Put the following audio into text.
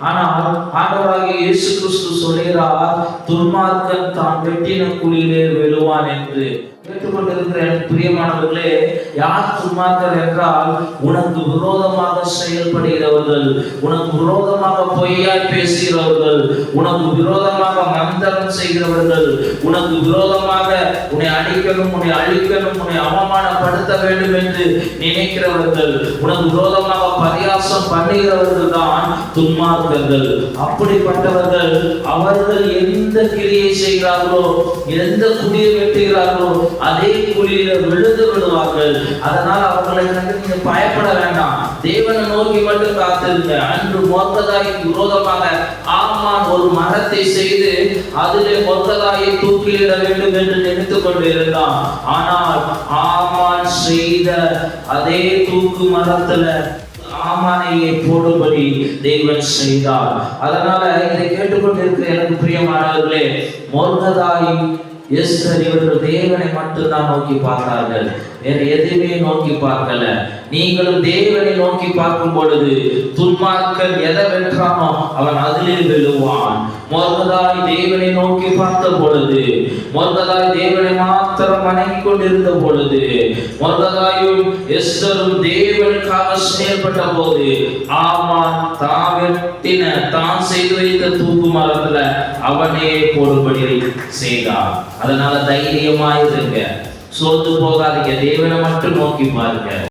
ஆனால் ஆண்டவராகிய இயேசு கிறிஸ்து சொல்கிறார் துன்மார்க்கன் தான் வெட்டின குழியிலே விழுவான் என்று. கேட்டுக்கொண்டிருக்கிற பிரியமானவர்களே யார் துன்மார்க்கர் என்றால் உனக்கு விரோதமாக செயல்படுகிறவர்கள் உனக்கு விரோதமாக பொய்யாய் பேசுகிறவர்கள் உனக்கு விரோதமாக மந்திரம் செய்கிறவர்கள் உனக்கு விரோதமாக உன்னை அடிக்கணும் உன்னை அழிக்கணும் உன்னை அவமானப்படுத்த வேண்டும் என்று நினைக்கிறவர்கள் உனக்கு விரோதமாக பரியாசம் பண்ணுகிறவர்கள் தான் துன்மார்க்கர்கள். அப்படிப்பட்டவர்கள் அவர்கள் எந்த கிரியை செய்கிறார்களோ எந்த குடியை வெட்டுகிறார்களோ அதே குழியில விழுந்து அதனால் அவர்களை கண்டு நீங்கள் பயப்பட வேண்டாம். தேவனை நோக்கி மட்டும் காத்திருங்க. அன்று மொர்க்கதாய்க்கு விரோதமாக ஆமான் ஒரு மரத்தை செய்து அதிலே மொத்ததாயை தூக்கிலிட வேண்டும் என்று நினைத்துக் கொண்டிருந்தான். ஆனால் ஆமான் செய்த அதே தூக்கு மரத்துல ஆமானையை போடும்படி தேவன் செய்தார். அதனால இதை கேட்டுக்கொண்டிருக்கிற எனக்கு பிரியமானவர்களே மொர்கதாயின் எஸ்தர் இவர்கள் தேவனை மட்டும்தான் நோக்கி பார்த்தார்கள். வேற எதையுமே நோக்கி பார்க்கல. நீங்களும் தேவனை நோக்கி பார்க்கும் பொழுது துன்மார்க்கன் எதை வென்றானோ அவன் அதிலே விழுவான். மொர்கதாய் தேவனை நோக்கி பார்த்த பொழுது மொர்கதாய் தேவனை மாத்திரம் வணங்கி கொண்டிருந்த பொழுது மொர்கதாயும் எஸ்தரும் தேவனுக்காக செயல்பட்ட போது ஆமான் தான் வெட்டின தான் செய்து வைத்த தூக்கு மரத்துல அவனே போடும்படி செய்தான். அதனால தைரியமா இருங்க. சோர்ந்து போகாதீங்க. தேவனை மட்டும் நோக்கி பாருங்க.